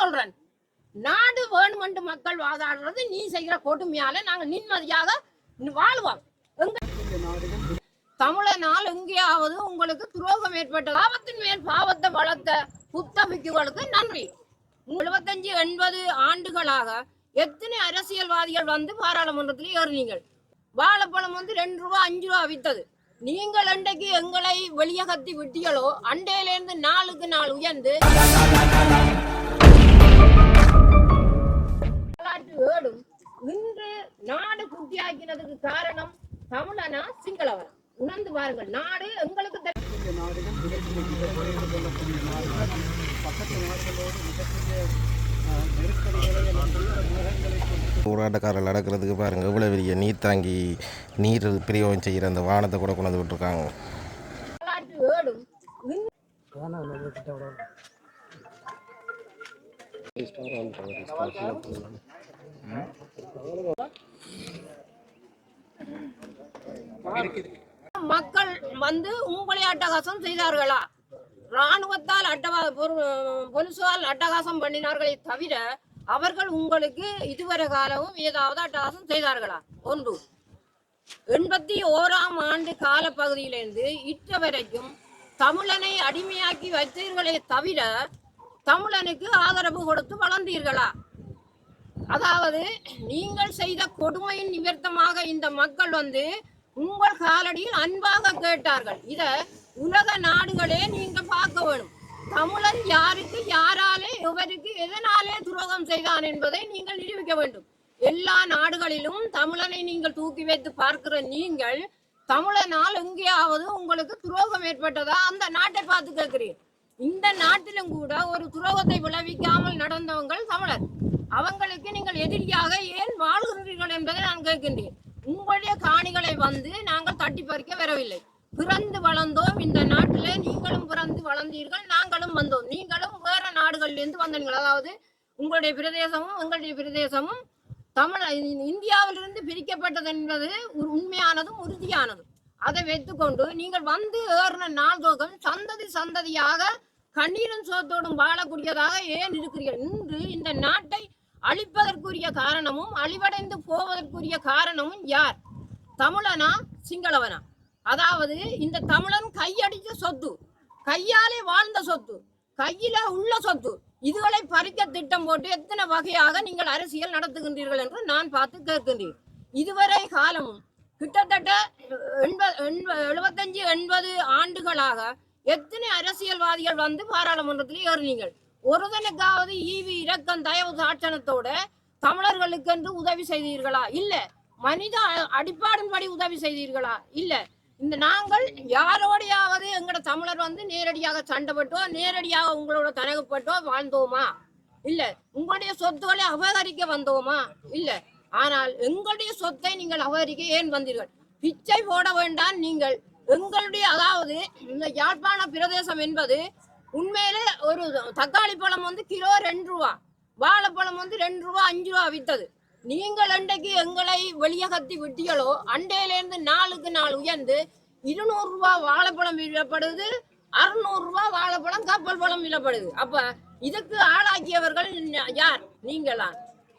சொல்றேன். நாடு வேணுமென்று மக்கள் வாதாடுறது நீ செய்கிற கொடுமையால நாங்க நிம்மதியாக வாழ்வோம். எங்க தமிழனால் எங்கேயாவது உங்களுக்கு துரோகம் ஏற்பட்ட பாவத்தின் மேல் பாவத்தை வளர்த்த புத்தமிக்குகளுக்கு நன்றி. எழுபத்தஞ்சு எண்பது ஆண்டுகளாக எத்தனை அரசியல்வாதிகள் வந்து பாராளுமன்றத்தில் ஏறினீங்கள் வாழைப்பழம் வந்து ரெண்டு ரூபா அஞ்சு ரூபா வித்தது. நீங்கள் அன்றைக்கு எங்களை வெளியே கத்தி விட்டீங்களோ அண்டையிலேருந்து நாளுக்கு நாள் உயர்ந்து ஏடும் இன்று நாடு குட்டியாக்கினதுக்கு காரணம் தமிழனா சிங்களவன். உணர்ந்து பாருங்கள் நாடு எங்களுக்கு தெரி- போராட்டக்காரர்கள் நடக்கிறதுக்கு பாருங்கள் இவ்வளோ பெரிய நீர் தாங்கி நீர் பிரயோகம் செய்கிற அந்த வானத்தை கூட கொண்டு விட்டுருக்காங்க. ஏடும் மக்கள் வந்து உங்களை அட்டகாசம் செய்தார்களா? ராணுவத்தால் அட்டகா பொரு- பொலிசால் அட்டகாசம் பண்ணினார்களே தவிர அவர்கள் உங்களுக்கு இதுவரை காலமும் ஏதாவது அட்டகாசம் செய்தார்களா? ஒன்று. எண்பத்தி ஓராம் ஆண்டு காலப்பகுதியிலிருந்து இற்ற வரைக்கும் தமிழனை அடிமையாக்கி வைத்தீர்களே தவிர தமிழனுக்கு ஆதரவு கொடுத்து வளர்ந்தீர்களா? அதாவது நீங்கள் செய்த கொடுமையின் நிமித்தமாக இந்த மக்கள் வந்து உங்கள் காலடியில் அன்பாக கேட்டார்கள். இத உலக நாடுகளே நீங்க பார்க்க வேணும். தமிழன் யாருக்கு யாராலே எவருக்கு எதனாலே துரோகம் செய்தான் என்பதை நீங்கள் நிரூபிக்க வேண்டும். எல்லா நாடுகளிலும் தமிழனை நீங்கள் தூக்கி வைத்து பார்க்கிற நீங்கள் தமிழனால் எங்கேயாவது உங்களுக்கு துரோகம் ஏற்பட்டதா? அந்த நாட்டை பார்த்து கேட்கிறீர்கள். இந்த நாட்டிலும் கூட ஒரு துரோகத்தை விளைவிக்காமல் நடந்தவங்கள் தமிழர். எதிரியாக ஏன் வாழ்கிறீர்கள் என்பதை நான் கேட்கின்றேன். உங்களுடைய காணிகளை வந்து நாங்கள் தட்டி பறிக்க வரவில்லை. பிறந்து வளர்ந்தோம் இந்த நாட்டிலே நீங்களும் பிறந்து வளர்ந்தீர்கள் நாங்களும் வந்தோம். நீங்களும் வேற நாடுகளிலிருந்து வந்தீர்கள். அதாவது உங்களுடைய பிரதேசமும் எங்களுடைய பிரதேசமும் தமிழ் இந்தியாவிலிருந்து பிரிக்கப்பட்டது என்பது ஒரு உண்மையானதும் உறுதியானதும். அதை வைத்துக்கொண்டு நீங்கள் வந்து ஏறின நாள்தோகம் சந்ததி சந்ததியாக கண்ணீரும் சோத்தோடும் வாழக்கூடியதாக ஏன் இருக்கிறீர்கள்? இன்று இந்த நாட்டை அழிப்பதற்குரிய காரணமும் அழிவடைந்து போவதற்குரிய காரணமும் யார்? தமிழனா சிங்களவனா? அதாவது இந்த தமிழன் கையடிச்ச சொத்து கையாலே வாழ்ந்த சொத்து கையில உள்ள சொத்து இதுகளை பறிக்க திட்டம் போட்டு எத்தனை வகையாக நீங்கள் அரசியல் நடத்துகின்றீர்கள் என்று நான் பார்த்து கேட்கின்றேன். இதுவரை காலமும் கிட்டத்தட்ட எண்பது எழுபத்தஞ்சு எண்பது ஆண்டுகளாக எத்தனை அரசியல்வாதிகள் வந்து பாராளுமன்றத்தில் ஏறினீங்கள் ஒருதனுக்காவது ஈவி இரக்கம் தயவு சாட்சணத்தோட தமிழர்களுக்கென்று உதவி செய்தீர்களா? இல்ல. மனித அடிப்பாடின்படி உதவி செய்தீர்களா? இல்ல. இந்த நாங்கள் யாரோடையாவது எங்கட தமிழர் வந்து நேரடியாக சண்டைப்பட்டோ நேரடியாக உங்களோட தனகுப்பட்டோ வாழ்ந்தோமா? இல்ல. உங்களுடைய சொத்துக்களை அபகரிக்க வந்தோமா? இல்ல. ஆனால் எங்களுடைய சொத்தை நீங்கள் அபகரிக்க ஏன் வந்தீர்கள்? பிச்சை போட வேண்டாம் நீங்கள். எங்களுடைய அதாவது இந்த யாழ்ப்பாண பிரதேசம் என்பது உண்மையிலே ஒரு தக்காளி பழம் வந்து கிலோ ரெண்டு ரூபா வாழைப்பழம் வந்து ரெண்டு ரூபா அஞ்சு ரூபா வித்தது. நீங்கள் அன்றைக்கு எங்களை வெளியே கத்தி விட்டீங்களோ அண்டையிலேருந்து நாளுக்கு நாள் உயர்ந்து இருநூறு ரூபா வாழைப்பழம் விடப்படுது அறுநூறு ரூபா வாழைப்பழம் கப்பல் பழம் விடப்படுது. அப்ப இதுக்கு ஆளாக்கியவர்கள் யார்? நீங்களா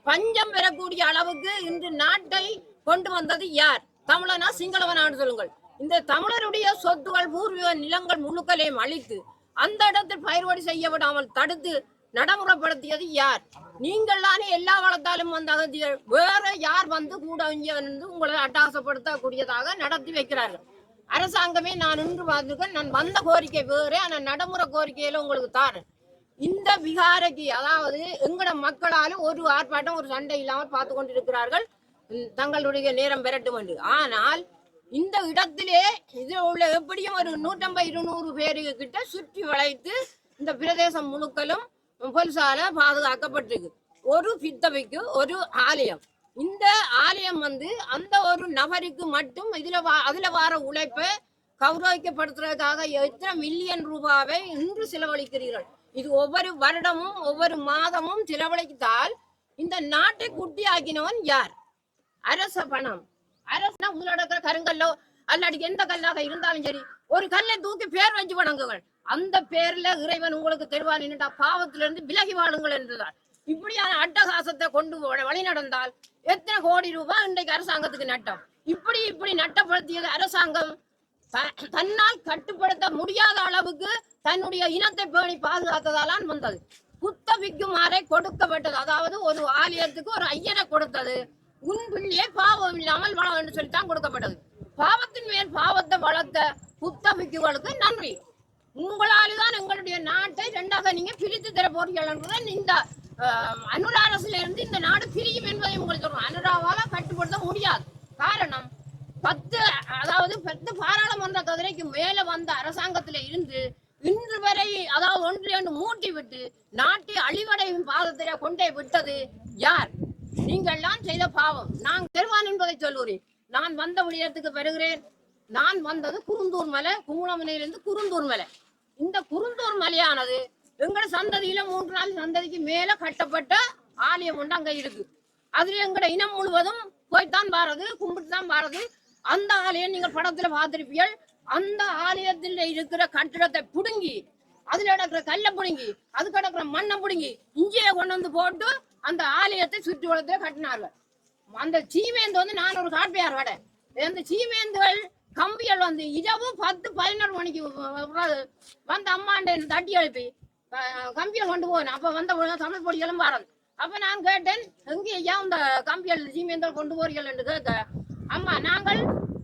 பஞ்சம் பெறக்கூடிய அளவுக்கு இன்று நாட்டை கொண்டு வந்தது யார்? தமிழனா சிங்களவனான்னு சொல்லுங்கள். இந்த தமிழருடைய சொத்துகள் பூர்வீக நிலங்கள் முழுக்களையும் அழித்து அந்த இடத்தில் பயிர்வடி செய்ய விடாமல் தடுத்து நடைமுறைப்படுத்தியது யார்? நீங்கள் தானே எல்லா வளத்தாலும் வந்த அகதிகள் வேற யார் வந்து கூட இங்க வந்து உங்களை அட்டாசப்படுத்தக்கூடியதாக நடத்தி வைக்கிறார்கள். அரசாங்கமே நான் நின்று பார்த்துருக்கேன். நான் வந்த கோரிக்கை வேறு ஆனால் நடைமுறை கோரிக்கையில உங்களுக்கு தாரேன். இந்த விகாரைக்கு அதாவது எங்கட மக்களாலும் ஒரு ஆர்ப்பாட்டம் ஒரு சண்டை இல்லாமல் பார்த்து கொண்டிருக்கிறார்கள். தங்களுடைய நேரம் பெறட்டும் என்று. ஆனால் இந்த இடத்திலே இது உள்ள எப்படியும் ஒரு நூற்றம்பது இருநூறு பேரு கிட்ட சுற்றி வளைத்து இந்த பிரதேசம் முழுக்கலும் போலீசால பாதுகாக்கப்பட்டிருக்கு. ஒரு பித்தவைக்கு ஒரு ஆலயம். இந்த ஆலயம் வந்து அந்த ஒரு நபருக்கு மட்டும் இதுல வா அதுல வார உழைப்பை கௌரவிக்கப்படுத்துறதுக்காக எத்தனை மில்லியன் ரூபாவை இன்று செலவழிக்கிறீர்கள்? இது ஒவ்வொரு வருடமும் ஒவ்வொரு மாதமும் செலவழித்தால் இந்த நாட்டை குட்டியாக்கினவன் யார்? அரச பணம். அரசு முதலடக்கிற கருங்கல்லோ அல்லாடி எந்த கல்லாக இருந்தாலும் சரி ஒரு கல்லை தூக்கி பேர் வச்சு வணங்குங்கள். அந்த பேர்ல இறைவன் உங்களுக்கு தருவான் என்னடா பாவத்திலிருந்து விலகி வாழுங்கள் என்றுதான். இப்படியான அட்டகாசத்தை கொண்டு வ- வழி நடந்தால் எத்தனை கோடி ரூபாய் இன்றைக்கு அரசாங்கத்துக்கு நட்டம்? இப்படி இப்படி நட்டப்படுத்தியது அரசாங்கம் த- தன்னால் கட்டுப்படுத்த முடியாத அளவுக்கு தன்னுடைய இனத்தை பேணி பாதுகாத்ததாலான் வந்தது. குத்த புத்தபிக்குமாறை கொடுக்கப்பட்டது. அதாவது ஒரு ஆலயத்துக்கு ஒரு ஐயனை கொடுத்தது. உன் பிள்ளையே பாவம் இல்லாமல் வாழ என்று சொல்லித்தான் கொடுக்கப்பட்டது. பாவத்தின் மேல் பாவத்தை வளர்த்த புத்தபிக்குகளுக்கு நன்றி. உங்களால் தான் எங்களுடைய நாட்டை ரெண்டாக நீங்க பிரித்து தர போறீர்கள் என்பதை இந்த அஹ், அனுரா அரசுல இருந்து இந்த நாடு பிரியும் என்பதை உங்களுக்கு சொல்றோம் அனுராவால கட்டுப்படுத்த முடியாது. காரணம் பத்து அதாவது பத்து பாராளுமன்ற கதிரைக்கு மேல வந்த அரசாங்கத்தில இருந்து இன்று வரை அதாவது ஒன்று ரெண்டு மூட்டி விட்டு நாட்டை அழிவடையும் பாதத்தில கொண்டே விட்டது யார்? நீங்கள்லாம் செய்த பாவம். நான் பெறுவான் என்பதை சொல்லுறேன் நான் வந்த விடயத்துக்கு பெறுகிறேன். நான் வந்தது குருந்தூர் மலை குங்குளமலையிலிருந்து குருந்தூர் மலை. இந்த குருந்தூர் மலையானது எங்கட சந்ததியில மூன்று நாள் சந்ததிக்கு மேல கட்டப்பட்ட ஆலயம் ஒன்று அங்க இருக்கு. அதுல எங்கட இனம் முழுவதும் போய்த்தான் வாரது கும்பிட்டு தான் வாரது. அந்த ஆலயம் நீங்கள் படத்துல பார்த்திருப்பீர்கள். அந்த ஆலயத்தில் இருக்கிற கட்டிடத்தை புடுங்கி அதுல கிடக்குற கல்லை புடுங்கி அது கிடக்குற மண்ணை புடுங்கி இஞ்சியை கொண்டு வந்து போட்டு அந்த ஆலயத்தை சுற்றி வளர்த்துல கட்டினார்கள். அந்த சீமேந்து வந்து நான் ஒரு காட்பியார் கடை அந்த சீமேந்துகள் கம்பிகள் வந்து இரவு பத்து பதினொரு மணிக்கு வந்து அம்மாண்ட தட்டி எழுப்பி கம்பியை கொண்டு போகணும் அப்ப வந்த உடனே தமிழ் பொடிகளும் வரது அப்ப நான் கேட்டேன் எங்கே ஐயா இந்த கம்பிகள் சீமேந்தல் கொண்டு போறீர்கள்? என்று கேட்க அம்மா நாங்கள்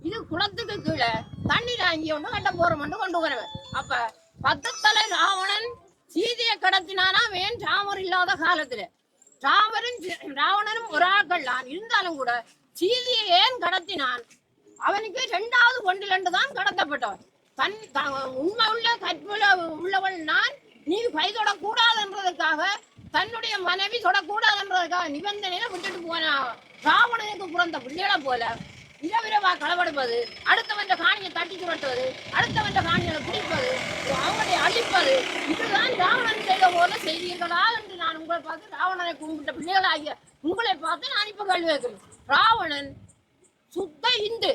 இது குளத்துக்கு கீழே தண்ணீர் வாங்கி ஒன்று கட்ட போறோம் கொண்டு வருவேன் அப்ப பத்து தலை ராவணன் சீதையை கடத்தினானா வேன் ராமர் இல்லாத காலத்துல? ராமரும் ராவணனும் ஒரு ஆட்கள் தான் இருந்தாலும் கூட சீதையை ஏன் கடத்தினான்? அவனுக்கு இரண்டாவது ஒன்றில் தான் கடத்தப்பட்டவன். தன் த- உண்மை உள்ள கற்புள்ள உள்ளவள் நான். நீ கை தொடக்கூடாதுன்றதுக்காக தன்னுடைய மனைவி தொடக்கூடாதுன்றதுக்காக நிபந்தனையில விட்டுட்டு போன. ராவணனுக்கு பிறந்த பிள்ளைகளை போல இரவிரவா களவெடுப்பது அடுத்தவன்ற காணியை தட்டி துரட்டுவது அடுத்தவன் காணியை பிடிப்பது அவங்களை அழிப்பது இதுதான் ராவணன் செய்த போல செய்தீர்களா என்று நான் உங்களை பார்த்து ராவணனை கும்பிட்ட பிள்ளைகளாகிய உங்களை பார்த்து நான் இப்ப கேள்வி வைக்கிறேன் ராவணன் சுத்த இந்து.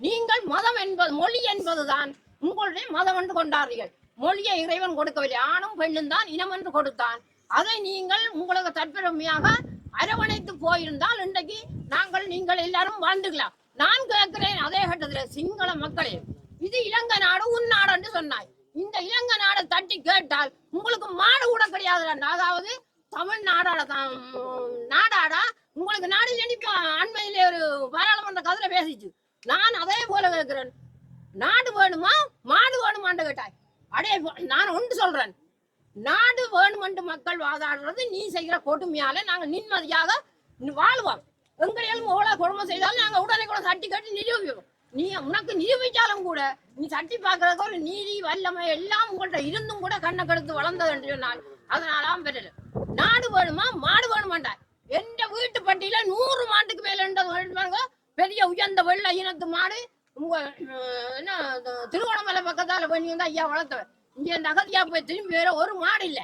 நீங்கள் மதம் என்பது மொழி என்பதுதான் உங்களுடைய மதம் என்று கொண்டாடுறீர்கள் மொழியை இறைவன் கொடுக்கவில்லை ஆணும் பெண்ணும் தான் இனம் என்று கொடுத்தான். அதை நீங்கள் உங்களுக்கு தற்பெருமையாக அரவணைத்து போயிருந்தால் இன்றைக்கு நாங்கள் நீங்கள் எல்லாரும் வாழ்ந்துக்கலாம். நான் கேட்கிறேன் அதே கட்டத்துல சிங்கள மக்களே இது இலங்கை நாடு உன் நாடு என்று சொன்னாய். இந்த இலங்கை நாடை தட்டி கேட்டால் உங்களுக்கு மாடு கூட கிடையாது அதாவது தமிழ் நாடாட தான் நாடாடா. உங்களுக்கு நாடு இப்போ அண்மையிலே ஒரு பாராளுமன்ற கதில பேசிச்சு. நான் அதே போல கேட்கிறேன். நாடு வேணுமா மாடு வேணுமான்னு கேட்டாய். அடே நான் ஒன்று சொல்றேன். நாடு வேணுமென்று மக்கள் வாதாடுறது நீ செய்கிற கொடுமையால நாங்க நிம்மதியாக வாழ்வோம். எங்களையும் எவ்வளவு குழம்பு செய்தாலும் நாங்க உடனே கூட சட்டி கட்டி நிரூபிப்போம். நீ உனக்கு நிரூபிச்சாலும் கூட நீ சட்டி பார்க்கறதுக்கு ஒரு நீதி வல்லமை எல்லாம் உங்கள்ட்ட இருந்தும் கூட கண்ணை கெடுத்து வளர்ந்தது என்று சொன்னால் அதனாலாம் பெறல நாடு வேணுமா? மாடு வேணுமாண்டா. எந்த வீட்டு பட்டியல நூறு மாட்டுக்கு மேல இருந்தது பெரிய உயர்ந்த வெள்ள இனத்து மாடு உங்க என்ன திருவண்ணாமலை பக்கத்தால பண்ணி வந்து ஐயா வளர்த்தவன் இங்க இந்த அகதியா போய் திரும்பி வேற ஒரு மாடு இல்ல.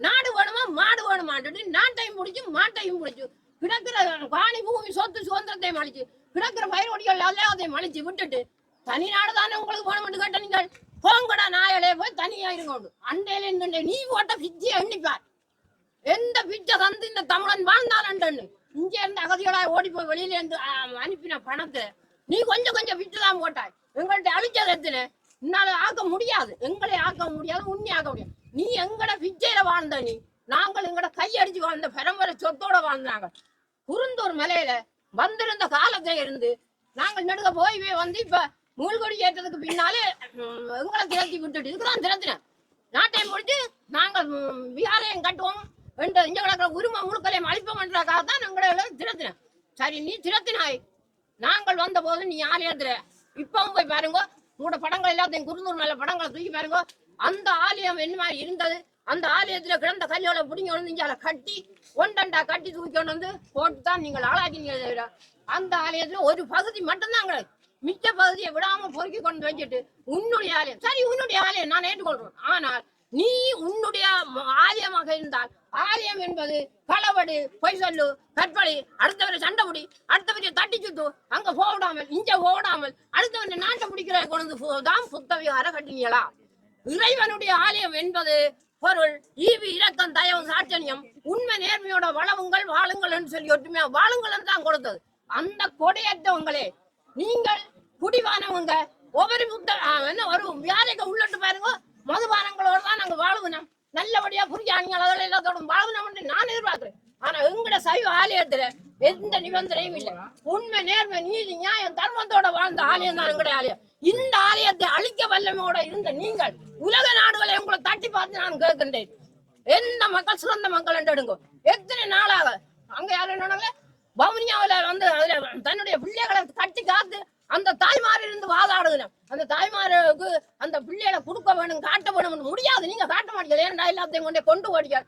நாடு வேணுமா? மாடு வேணுமான்ட்டு. நாட்டையும் பிடிச்சு மாட்டையும் பிடிச்சி கிடக்கிற காணி பூமி சொத்து சுதந்திரத்தையும் அழிச்சு கிடக்கிற பயிரோடிகள் எல்லாத்தையும் அழிச்சு விட்டுட்டு தனி நாடு தானே உங்களுக்கு வேணும்னு கேட்ட நீங்கள்? போங்கடா நாயலே போய் தனியா இருங்க. அண்டையில இருந்து நீ போட்ட பிச்சையை எண்ணிப்பார். எந்த பிச்சை தந்து இந்த தமிழன் வாழ்ந்தாலன்னு இங்க இருந்து அகதிகளாய் ஓடி போய் வெளியில இருந்து அனுப்பின பணத்தை நீ கொஞ்சம் கொஞ்சம் விட்டு தான் போட்டாய். எங்கள்கிட்ட அழிச்சது எத்தனை என்னால ஆக்க முடியாது. எங்களை ஆக்க முடியாது உன்னை ஆக்க முடியாது. நீ எங்கட பிச்சையில வாழ்ந்த நீ? நாங்கள் எங்கட கையடிச்சு வாழ்ந்த பரம்பரை சொத்தோட வாழ்ந்தாங்க. குருந்தூர் மலையில வந்திருந்த காலத்துல இருந்து நாங்கள் நடுக்க போய் வந்து இப்ப மூழ்கொடி ஏற்றதுக்கு பின்னாலே உங்களை எங்களை திரட்டி விட்டுட்டு இதுக்குதான் திரத்தினேன் நாட்டை முடிச்சு நாங்கள் ம், விகாரையும் கட்டுவோம் என்ற இங்க கிடக்கிற உரிமை முழுக்கலையும் அழிப்போம்ன்றதுக்காக தான் உங்களை திறத்தினேன் சரி நீ திறத்தினாய் நாங்கள் வந்த போது நீ ஆலயத்துல இப்பவும் போய் பாருங்க உங்களோட படங்கள் எல்லாத்தையும் குருந்தூர் மேல படங்களை தூக்கி பாருங்க. அந்த ஆலயம் என்ன மாதிரி இருந்தது? அந்த ஆலயத்துல கிடந்த கல்யோட பிடிங்க வந்து இங்கால கட்டி கொண்டண்டா கட்டி தூக்கி கொண்டு வந்து போட்டு தான் நீங்கள் ஆளாக்கினீங்க தவிர அந்த ஆலயத்துல ஒரு பகுதி மட்டும்தான் கிடக்கு மிச்ச பகுதியை விடாம பொறுக்கி கொண்டு வச்சுட்டு உன்னுடைய ஆலயம். சரி உன்னுடைய ஆலயம் நான் ஏற்றுக்கொள்றேன். ஆனால் நீ உன்னுடைய ஆலயமாக இருந்தால் ஆலயம் என்பது களவடு பொய் சொல்லு கற்பழி அடுத்தவரை சண்டை முடி அடுத்தவரை தட்டி சுத்து அங்க போடாமல் இங்க போடாமல் அடுத்தவரை நாட்டை பிடிக்கிற கொண்டு தான் புத்தவிகார கட்டினீங்களா இறைவனுடைய ஆலயம் என்பது பொருள் ஈவி இரக்கம் தயவு சாட்சணியம் உண்மை நேர்மையோட வளவுங்கள் வாழுங்கள் சொல்லி ஒற்றுமையா வாழுங்கள் தான் கொடுத்தது. அந்த கொடையற்றவங்களே நீங்கள் குடிவானவங்க ஒவ்வொரு புத்த என்ன ஒரு வியாதிக்கு உள்ளிட்டு பாருங்க மதுபானங்களோட தான் நாங்க வாழுவினோம் நல்லபடியா புரியாணிகள் அதில் எல்லாத்தோடும் வாழுவினோம் நான் எதிர்பார்க்கிறேன். ஆனா எங்கட சைவ ஆலயத்துல எந்த நிபந்தனையும் இல்லை. உண்மை நேர்மை நீதி நியாயம் தர்மத்தோட வாழ்ந்த ஆலயம் தான் எங்களுடைய ஆலயம். இந்த ஆலயத்தை அழிக்க வல்லமையோட இருந்த நீங்கள் உலக நாடுகளை உங்களை தட்டி பார்த்து நான் கேட்கின்றேன். எந்த மக்கள் சிறந்த மக்கள் என்று எடுங்க. எத்தனை நாளாக? அங்க யாரும் என்னன்னாங்க வவுனியாவுல வந்து அதுல தன்னுடைய பிள்ளைகளை கட்டி காத்து அந்த தாய்மாரில் இருந்து வாதாடுகிறோம் அந்த தாய்மாருக்கு அந்த பிள்ளைகளை கொடுக்க வேணும் காட்ட வேணும் முடியாது. நீங்க காட்ட மாட்டீங்க. ஏன்னா எல்லாத்தையும் கொண்டே கொண்டு ஓடிக்க?